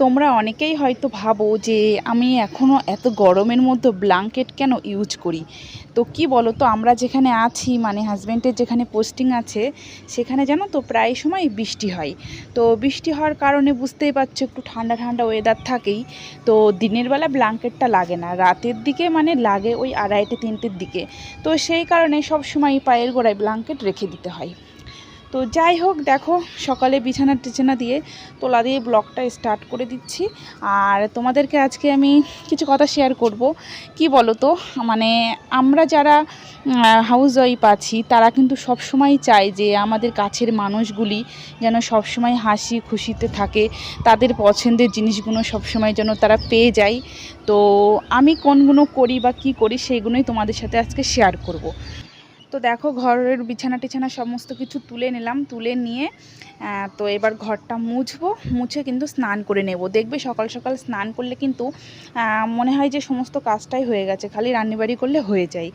তোমরা অনেকেই হয়তো ভাবো যে আমি এখনও এত গরমের মধ্যে ব্লাঙ্কেট কেন ইউজ করি? তো কি বলো তো আমরা যেখানে আছি মানে হাজব্যান্ডের যেখানে পোস্টিং আছে, সেখানে জানো তো প্রায় সময় বৃষ্টি হয়। তো বৃষ্টি হওয়ার কারণে বুঝতেই পারছ একটু ঠান্ডা ঠান্ডা ওয়েদার থাকেই। তো দিনের বেলা ব্লাঙ্কেটটা লাগে না, রাতের দিকে মানে লাগে ওই আড়াইটে, তিনটের দিকে। তো সেই কারণে সব সময় পায়ের গোড়ায় ব্লাঙ্কেট রেখে দিতে হয়। তো যাই হোক, দেখো, সকালে বিছানা টিছানা দিয়ে তোলা দিয়ে ব্লগটা স্টার্ট করে দিচ্ছি। আর তোমাদেরকে আজকে আমি কিছু কথা শেয়ার করব। কি বলো তো মানে আমরা যারা হাউস ওয়াইফ আছি, তারা কিন্তু সব সময় চায় যে আমাদের কাছের মানুষগুলি যেন সব সময় হাসি খুশিতে থাকে। তাদের পছন্দের জিনিসগুলো সব সময় যেন তারা পেয়ে যায়। তো আমি কোনগুলো করি বা কি করি সেইগুলোই তোমাদের সাথে আজকে শেয়ার করব। তো দেখো ঘরের বিছানা টিছানা সমস্ত কিছু তুলে নিলাম, তুলে নিয়ে তো এবার ঘরটা মুছবো, মুছে কিন্তু স্নান করে নেব। দেখবে সকাল সকাল স্নান করলে কিন্তু মনে হয় যে সমস্ত কাজটাই হয়ে গেছে, খালি রান্নাবাড়ি করলে হয়ে যায়।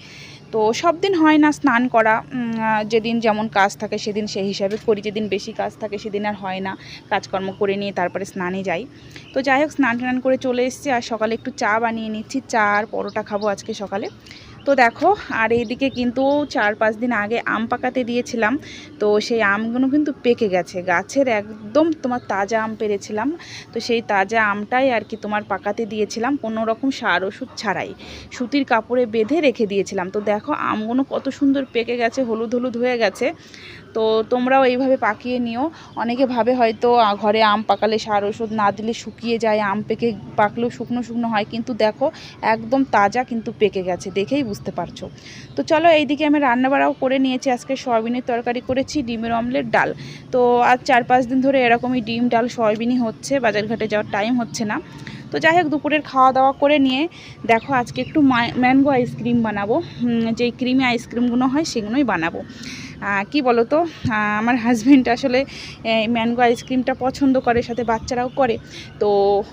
তো সব দিন হয় না স্নান করা যেদিন যেমন কাজ থাকে সেদিন সেই হিসাবে করি, যেদিন বেশি কাজ থাকে সেদিন আর হয় না, কাজকর্ম করে নিয়ে তারপরে স্নানে যাই। তো যাই হোক, স্নান টান করে চলে এসেছি, আর সকালে একটু চা বানিয়ে নিচ্ছি, চা আর পরোটা খাব আজকে সকালে। তো দেখো, আর এইদিকে কিন্তু চার পাঁচ দিন আগে আম পাকাতে দিয়েছিলাম। তো সেই আমগুলো কিন্তু পেকে গেছে। গাছের একদম তোমার তাজা আম পেরেছিলাম। তো সেই তাজা আমটাই আর কি তোমার পাকাতে দিয়েছিলাম। কোনো রকম সার ওষুধ ছাড়াই। সুতির কাপড়ে বেঁধে রেখে দিয়েছিলাম। তো দেখো, আমগুলো কত সুন্দর পেকে গেছে, হলুদ হলুদ হয়ে গেছে। তো তোমরাও এইভাবে পাকিয়ে নিও। অনেকে ভাবে হয়তো ঘরে আম পাকালে সার ওষুধ না দিলে শুকিয়ে যায়, আম পেকে, পাকলেও শুকনো শুকনো হয়। কিন্তু দেখো, একদম তাজা কিন্তু পেকে গেছে, দেখেই বুঝতে পারছ। তো চলো এইদিকে আমি রান্নাবাড়াও করে নিয়েছি। আজকে সয়াবিনের তরকারি করেছি, ডিমের অমলেট, ডাল। তো আজ চার পাঁচ দিন ধরে এরকমই ডিম, ডাল, সয়াবিনই হচ্ছে, বাজারঘাটে যাওয়ার টাইম হচ্ছে না। তো যাই হোক, দুপুরের খাওয়া দাওয়া করে নিয়ে দেখো আজকে একটু ম্যাঙ্গো আইসক্রিম বানাবো। যেই ক্রিমি আইসক্রিমগুলো হয়, সেগুলোই বানাবো। কি বলো তো আমার হাজব্যান্ড আসলে ম্যাঙ্গো আইসক্রিমটা পছন্দ করে, সাথে বাচ্চারাও করে। তো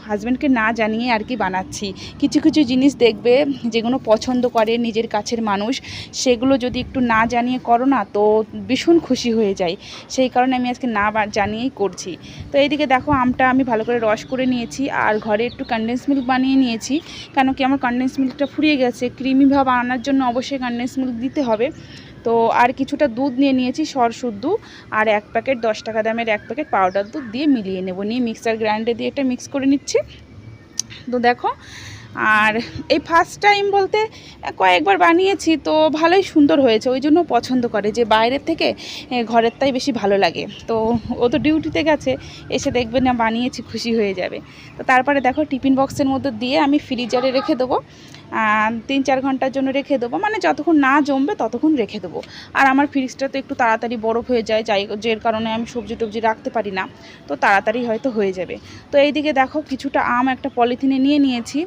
হাজব্যান্ডকে না জানিয়ে আর কি বানাচ্ছি। কিছু কিছু জিনিস দেখবে, যেগুলো পছন্দ করে নিজের কাছের মানুষ, সেগুলো যদি একটু না জানিয়ে করো না, তো ভীষণ খুশি হয়ে যায়। সেই কারণে আমি আজকে না জানিয়েই করছি। তো এইদিকে দেখো, আমটা আমি ভালো করে রস করে নিয়েছি, আর ঘরে একটু কনডেন্স মিল্ক বানিয়ে নিয়েছি। কেন কি আমার কনডেন্স মিল্কটা ফুরিয়ে গেছে। ক্রিমি ভাব আনার জন্য অবশ্যই কনডেন্স মিল্ক দিতে হবে। তো আর কিছুটা দুধ নিয়ে নিয়েছি সর শুদ্ধ আর এক প্যাকেট দশ টাকা দামের এক প্যাকেট পাউডার দুধ দিয়ে মিলিয়ে নেব। নিয়ে মিক্সার গ্রাইন্ডার দিয়ে এটা মিক্স করে নিচ্ছি। তো দেখো আর এই ফার্স্ট টাইম বলতে কয়েকবার বানিয়েছি তো ভালোই সুন্দর হয়েছে ওই জন্য পছন্দ করে যে বাইরের থেকে এ, ঘরেরটাই বেশি ভালো লাগে। তো ও তো ডিউটিতে গেছে এসে দেখবে না বানিয়েছি খুশি হয়ে যাবে। তো তারপরে দেখো টিফিন বক্সের মধ্যে দিয়ে আমি ফ্রিজারে রেখে দেবো। তিন চার ঘণ্টার জন্য রেখে দেবো। মানে যতক্ষণ না জমবে ততক্ষণ রেখে দেবো। আর আমার ফ্রিজটা তো একটু তাড়াতাড়ি বরফ হয়ে যায়, যাই যের কারণে আমি সবজি টবজি রাখতে পারি না। তো তাড়াতাড়ি হয়তো হয়ে যাবে। তো এইদিকে দেখো, কিছুটা আম একটা পলিথিনে নিয়ে নিয়েছি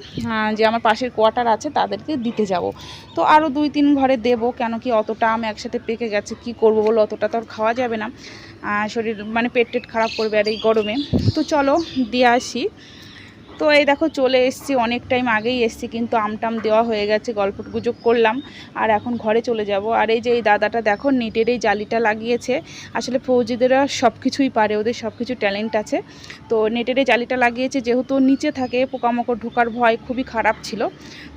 যে আমার পাশের কোয়ার্টার আছে, তাদেরকে দিতে যাব। তো আরও দুই তিন ঘরে দেবো, কেন কি অতটা আম একসাথে পেকে গেছে, কি করব বলো, অতটা তো আর খাওয়া যাবে না। শরীর মানে পেট টেট খারাপ করবে আর এই গরমে। তো চলো, দিয়ে আসি। তো এই দেখো চলে এসেছি, অনেক টাইম আগেই এসছি, কিন্তু আমটাম দেওয়া হয়ে গেছে গল্প গুজব করলাম, আর এখন ঘরে চলে যাব। আর এই যে এই দাদাটা দেখো, নেটের এই জালিটা লাগিয়েছে, আসলে ফৌজিদেরা সব কিছুই পারে, ওদের সব কিছু ট্যালেন্ট আছে। তো নেটের এই জালিটা লাগিয়েছে, যেহেতু নিচে থাকে, পোকামাকড় ঢোকার ভয় খুবই খারাপ ছিল,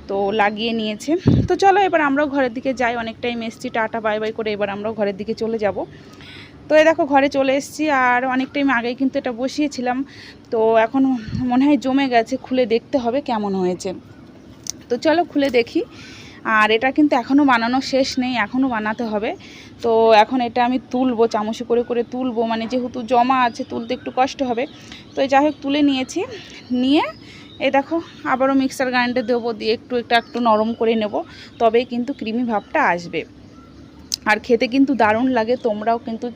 তো লাগিয়ে নিয়েছে। তো চলো এবার আমরাও ঘরের দিকে যাই, অনেক টাইম এসেছি, টাটা বাই বাই করে এবার আমরাও ঘরের দিকে চলে যাব। তো এই দেখো ঘরে চলে এসেছি আর অনেক টাইম আগেই কিন্তু এটা বসিয়েছিলাম। তো এখন মনে হয় জমে গেছে, খুলে দেখতে হবে কেমন হয়েছে। তো চলো খুলে দেখি। আর এটা কিন্তু এখনও বানানো শেষ নেই এখনও বানাতে হবে। তো এখন এটা আমি তুলবো, চামচে করে করে তুলবো। মানে যেহেতু জমা আছে, তুলতে একটু কষ্ট হবে। তো যাই হোক, তুলে নিয়েছি। নিয়ে এ দেখো, আবারও মিক্সার গ্রাইন্ডার দেবো, দিয়ে একটু, একটা, একটু নরম করে নেব। তবেই কিন্তু ক্রিমি ভাবটা আসবে। আর খেতে কিন্তু দারুণ লাগে, তোমরাও কিন্তু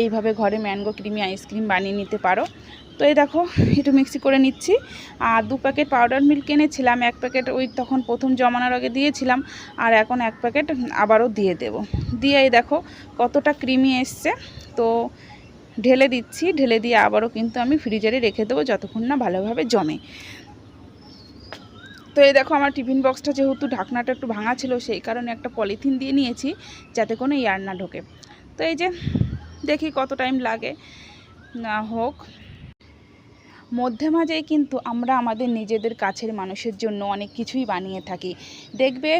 এইভাবে ঘরে ম্যাঙ্গো ক্রিমি আইসক্রিম বানিয়ে নিতে পারো। তো এই দেখো, একটু মিক্সি করে নিচ্ছি। আর দু প্যাকেট পাউডার মিল্ক এনেছিলাম, এক প্যাকেট ওই তখন প্রথম জমানোর আগে দিয়েছিলাম, আর এখন এক প্যাকেট আবারও দিয়ে দেব। দিয়ে এই দেখো, কতটা ক্রিমি এসছে। তো ঢেলে দিচ্ছি, ঢেলে দিয়ে আবারও কিন্তু আমি ফ্রিজারে রেখে দেবো, যতক্ষণ না ভালোভাবে জমে। তো এই দেখো আমার টিফিন বক্সটা যেহেতু ঢাকনাটা একটু ভাঙা ছিল, সেই কারণে একটা পলিথিন দিয়ে নিয়েছি যাতে কোনো ইয়ার না ঢোকে। তো এই যে দেখি কত টাইম লাগে। না হোক। মধ্যে মাঝেই কিন্তু আমরা আমাদের নিজেদের কাছের মানুষের জন্য অনেক কিছুই বানিয়ে থাকি। দেখবে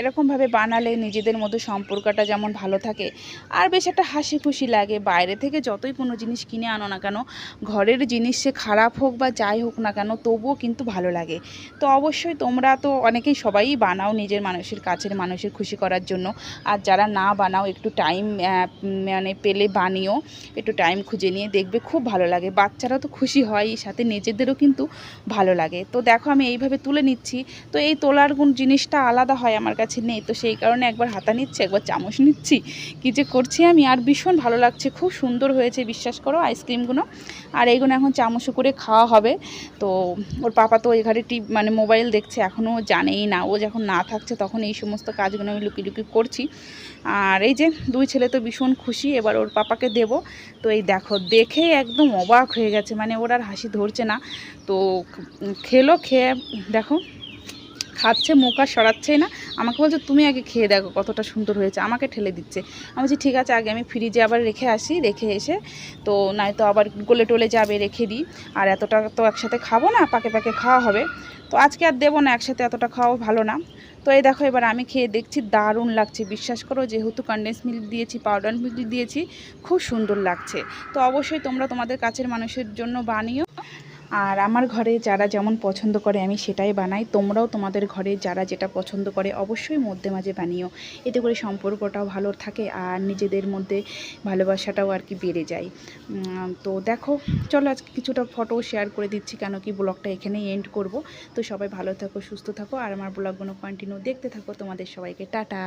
এরকমভাবে বানালে নিজেদের মধ্যে সম্পর্কটা যেমন ভালো থাকে, আর বেশ একটা হাসি খুশি লাগে। বাইরে থেকে যতই কোনো জিনিস কিনে আনো না কেন, ঘরের জিনিস সে খারাপ হোক বা যাই হোক না কেন, তবুও কিন্তু ভালো লাগে। তো অবশ্যই তোমরা তো অনেকেই সবাই বানাও নিজের মানুষের কাছের মানুষের খুশি করার জন্য। আর যারা না বানাও, একটু টাইম মানে পেলে বানিও, একটু টাইম খুঁজে নিয়ে দেখবে খুব ভালো লাগে। বাচ্চারা তো খুশি হয় সাথে নিজেদেরও কিন্তু ভালো লাগে। তো দেখো আমি এইভাবে তুলে নিচ্ছি। তো এই তোলার গুণ জিনিসটা আলাদা হয় আমার কাছে নেই। তো সেই কারণে একবার হাতা নিচ্ছি, একবার চামচ নিচ্ছি। কী যে করছি আমি? আর ভীষণ ভালো লাগছে। খুব সুন্দর হয়েছে, বিশ্বাস করো আইসক্রিমগুলো আর এইগুলো এখন চামচ করে খাওয়া হবে। তো ওর পাপা তো ঘরে টি মানে মোবাইল দেখছে এখনও জানেই না। ও যখন না থাকছে তখন এই সমস্ত কাজগুলো আমি লুকিয়ে লুকিয়ে করছি। আর এই যে দুই ছেলে তো ভীষণ খুশি, এবার ওর পাপাকে দেব। তো এই দেখো দেখেই একদম অবাক হয়ে গেছে। মানে ওর আর হাসি ধরছে না। তো খেলো, খেয়ে দেখো, খাচ্ছে, মুখ আর সরাচ্ছেই না। আমাকে বলছে, তুমি আগে খেয়ে দেখো কতটা সুন্দর হয়েছে, আমাকে ঠেলে দিচ্ছে। আমি বলছি, ঠিক আছে, আগে আমি ফ্রিজে আবার রেখে আসি, রেখে এসে তো নয়তো আবার গোলে টলে যাবে, রেখে দিই। আর এতটা তো একসাথে খাব না, পাকে পাকে খাওয়া হবে। তো আজকে আর দেবো না, একসাথে এতটা খাওয়া ভালো না। তো এই দেখো, এবার আমি খেয়ে দেখছি, দারুণ লাগছে। বিশ্বাস করো, যেহেতু কন্ডেন্স মিল্ক দিয়েছি পাউডার মিল্ক দিয়েছি, খুব সুন্দর লাগছে। তো অবশ্যই তোমরা তোমাদের কাছের মানুষের জন্য বানিও। আর আমার ঘরে যারা যেমন পছন্দ করে আমি সেটাই বানাই। তোমরাও তোমাদের ঘরে যারা যেটা পছন্দ করে অবশ্যই মধ্যে মাঝে বানিও। এতে করে সম্পর্কটাও ভালো থাকে আর নিজেদের মধ্যে ভালোবাসাটাও আর কি বেড়ে যায়। তো দেখো, চলো আজকে কিছুটা ফটো শেয়ার করে দিচ্ছি কেন কি ব্লগটা এখানেই এন্ড করব। তো সবাই ভালো থাকো, সুস্থ থাকো আর আমার ব্লগগুলো কন্টিনিউ দেখতে থাকো। তোমাদের সবাইকে টাটা।